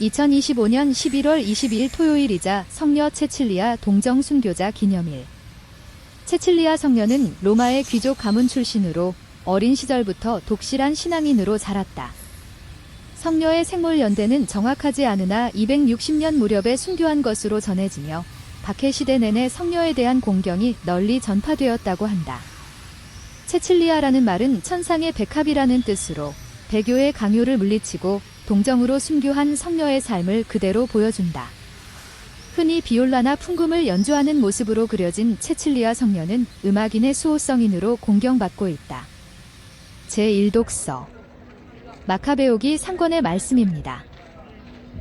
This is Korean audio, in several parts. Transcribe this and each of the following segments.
2025년 11월 22일 토요일이자 성녀 체칠리아 동정 순교자 기념일. 체칠리아 성녀는 로마의 귀족 가문 출신으로 어린 시절부터 독실한 신앙인으로 자랐다. 성녀의 생물 연대는 정확하지 않으나 260년 무렵에 순교한 것으로 전해지며 박해 시대 내내 성녀에 대한 공경이 널리 전파되었다고 한다. 체칠리아라는 말은 천상의 백합이라는 뜻으로 배교의 강요를 물리치고 동정으로 순교한 성녀의 삶을 그대로 보여준다. 흔히 비올라나 풍금을 연주하는 모습으로 그려진 체칠리아 성녀는 음악인의 수호성인으로 공경받고 있다. 제1독서 마카베오기 상권의 말씀입니다.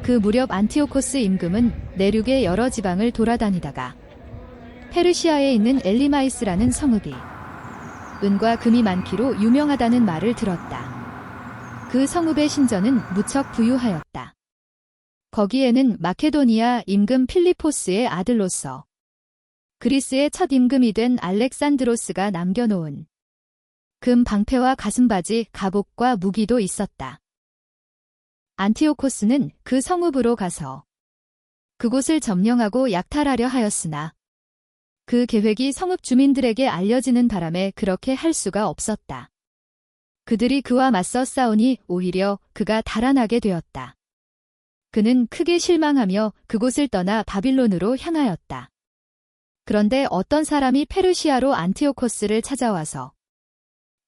그 무렵 안티오코스 임금은 내륙의 여러 지방을 돌아다니다가 페르시아에 있는 엘리마이스라는 성읍이 은과 금이 많기로 유명하다는 말을 들었다. 그 성읍의 신전은 무척 부유하였다. 거기에는 마케도니아 임금 필리포스의 아들로서 그리스의 첫 임금이 된 알렉산드로스가 남겨놓은 금 방패와 가슴바지, 갑옷과 무기도 있었다. 안티오코스는 그 성읍으로 가서 그곳을 점령하고 약탈하려 하였으나 그 계획이 성읍 주민들에게 알려지는 바람에 그렇게 할 수가 없었다. 그들이 그와 맞서 싸우니 오히려 그가 달아나게 되었다. 그는 크게 실망하며 그곳을 떠나 바빌론으로 향하였다. 그런데 어떤 사람이 페르시아로 안티오코스를 찾아와서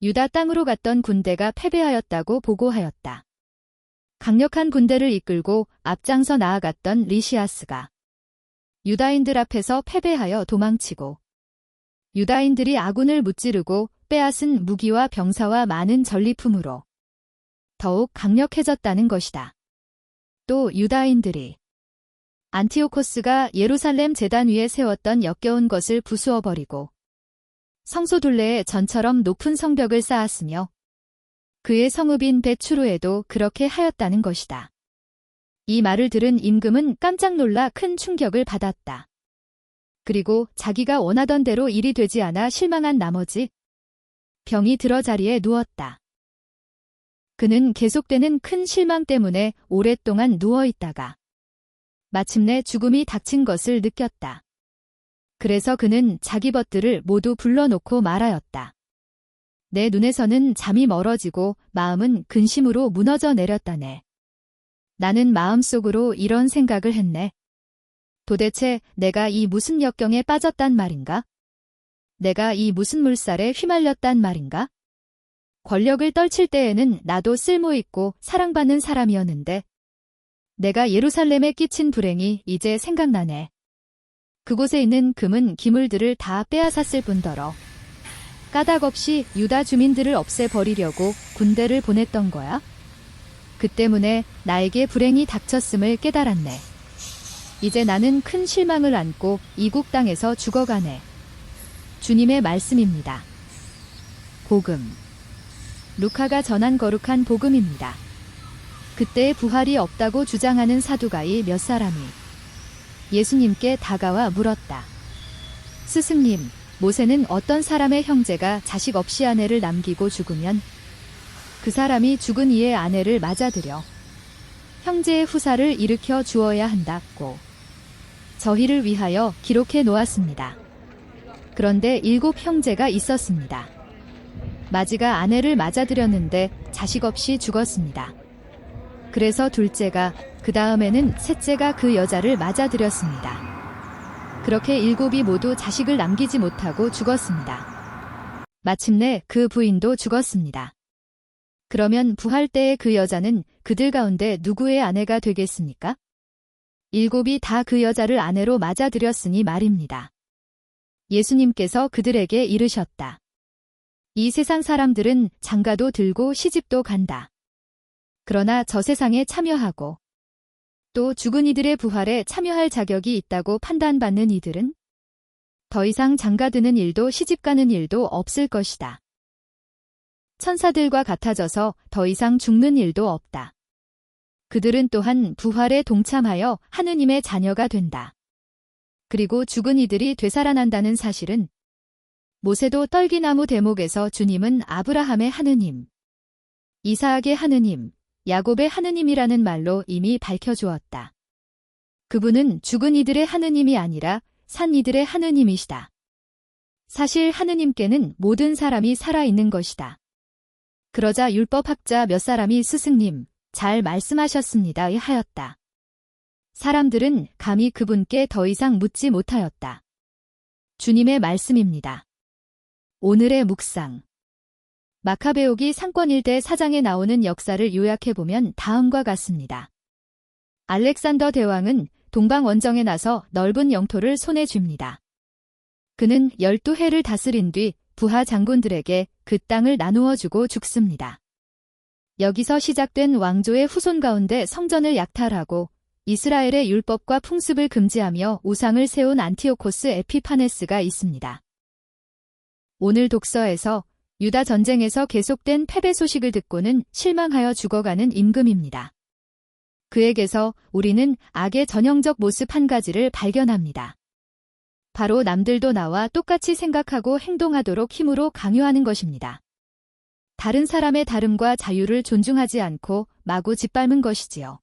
유다 땅으로 갔던 군대가 패배하였다고 보고하였다. 강력한 군대를 이끌고 앞장서 나아갔던 리시아스가 유다인들 앞에서 패배하여 도망치고 유다인들이 아군을 무찌르고 빼앗은 무기와 병사와 많은 전리품으로 더욱 강력해졌다는 것이다. 또 유다인들이 안티오코스가 예루살렘 재단 위에 세웠던 역겨운 것을 부수어버리고 성소 둘레에 전처럼 높은 성벽을 쌓았으며 그의 성읍인 베추루에도 그렇게 하였다는 것이다. 이 말을 들은 임금은 깜짝 놀라 큰 충격을 받았다. 그리고 자기가 원하던 대로 일이 되지 않아 실망한 나머지 병이 들어 자리에 누웠다. 그는 계속되는 큰 실망 때문에 오랫동안 누워 있다가 마침내 죽음이 닥친 것을 느꼈다. 그래서 그는 자기 벗들을 모두 불러놓고 말하였다. 내 눈에서는 잠이 멀어지고 마음은 근심으로 무너져 내렸다네. 나는 마음속으로 이런 생각을 했네. 도대체 내가 이 무슨 역경에 빠졌단 말인가? 내가 이 무슨 물살에 휘말렸단 말인가? 권력을 떨칠 때에는 나도 쓸모있고 사랑받는 사람이었는데 내가 예루살렘에 끼친 불행이 이제 생각나네. 그곳에 있는 금은 기물들을 다 빼앗았을 뿐더러 까닭없이 유다 주민들을 없애버리려고 군대를 보냈던 거야? 그 때문에 나에게 불행이 닥쳤음을 깨달았네. 이제 나는 큰 실망을 안고 이국 땅에서 죽어가네. 주님의 말씀입니다. 복음. 루카가 전한 거룩한 복음입니다. 그때의 부활이 없다고 주장하는 사두가이 몇 사람이 예수님께 다가와 물었다. 스승님, 모세는 어떤 사람의 형제가 자식 없이 아내를 남기고 죽으면 그 사람이 죽은 이의 아내를 맞아들여 형제의 후사를 일으켜 주어야 한다고 저희를 위하여 기록해 놓았습니다. 그런데 일곱 형제가 있었습니다. 마지가 아내를 맞아들였는데 자식 없이 죽었습니다. 그래서 둘째가 그 다음에는 셋째가 그 여자를 맞아들였습니다. 그렇게 일곱이 모두 자식을 남기지 못하고 죽었습니다. 마침내 그 부인도 죽었습니다. 그러면 부활 때의 그 여자는 그들 가운데 누구의 아내가 되겠습니까? 일곱이 다 그 여자를 아내로 맞아들였으니 말입니다. 예수님께서 그들에게 이르셨다. 이 세상 사람들은 장가도 들고 시집도 간다. 그러나 저 세상에 참여하고 또 죽은 이들의 부활에 참여할 자격이 있다고 판단받는 이들은 더 이상 장가드는 일도 시집가는 일도 없을 것이다. 천사들과 같아져서 더 이상 죽는 일도 없다. 그들은 또한 부활에 동참하여 하느님의 자녀가 된다. 그리고 죽은 이들이 되살아난다는 사실은 모세도 떨기나무 대목에서 주님은 아브라함의 하느님, 이사악의 하느님, 야곱의 하느님이라는 말로 이미 밝혀주었다. 그분은 죽은 이들의 하느님이 아니라 산 이들의 하느님이시다. 사실 하느님께는 모든 사람이 살아있는 것이다. 그러자 율법학자 몇 사람이 스승님, 잘 말씀하셨습니다. 하였다. 사람들은 감히 그분께 더 이상 묻지 못하였다. 주님의 말씀입니다. 오늘의 묵상. 마카베옥이 상권 일대 사장에 나오는 역사를 요약해보면 다음과 같습니다. 알렉산더 대왕은 동방 원정에 나서 넓은 영토를 손에 쥡니다. 그는 12해를 다스린 뒤 부하 장군들에게 그 땅을 나누어 주고 죽습니다. 여기서 시작된 왕조의 후손 가운데 성전을 약탈하고 이스라엘의 율법과 풍습을 금지하며 우상을 세운 안티오코스 에피파네스가 있습니다. 오늘 독서에서 유다 전쟁에서 계속된 패배 소식을 듣고는 실망하여 죽어가는 임금입니다. 그에게서 우리는 악의 전형적 모습 한 가지를 발견합니다. 바로 남들도 나와 똑같이 생각하고 행동하도록 힘으로 강요하는 것입니다. 다른 사람의 다름과 자유를 존중하지 않고 마구 짓밟은 것이지요.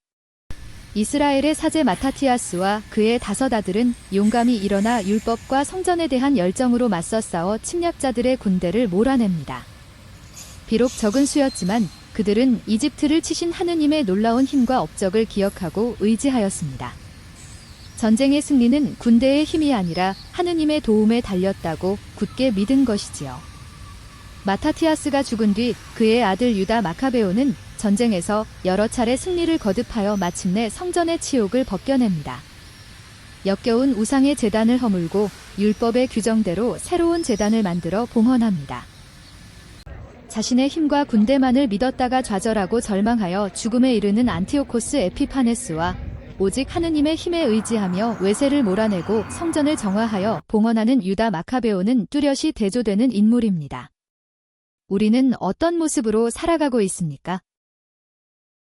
이스라엘의 사제 마타티아스와 그의 다섯 아들은 용감히 일어나 율법과 성전에 대한 열정으로 맞서 싸워 침략자들의 군대를 몰아냅니다. 비록 적은 수였지만 그들은 이집트를 치신 하느님의 놀라운 힘과 업적을 기억하고 의지하였습니다. 전쟁의 승리는 군대의 힘이 아니라 하느님의 도움에 달렸다고 굳게 믿은 것이지요. 마타티아스가 죽은 뒤 그의 아들 유다 마카베오는 전쟁에서 여러 차례 승리를 거듭하여 마침내 성전의 치욕을 벗겨냅니다. 역겨운 우상의 재단을 허물고 율법의 규정대로 새로운 재단을 만들어 봉헌합니다. 자신의 힘과 군대만을 믿었다가 좌절하고 절망하여 죽음에 이르는 안티오코스 에피파네스와 오직 하느님의 힘에 의지하며 외세를 몰아내고 성전을 정화하여 봉헌하는 유다 마카베오는 뚜렷이 대조되는 인물입니다. 우리는 어떤 모습으로 살아가고 있습니까?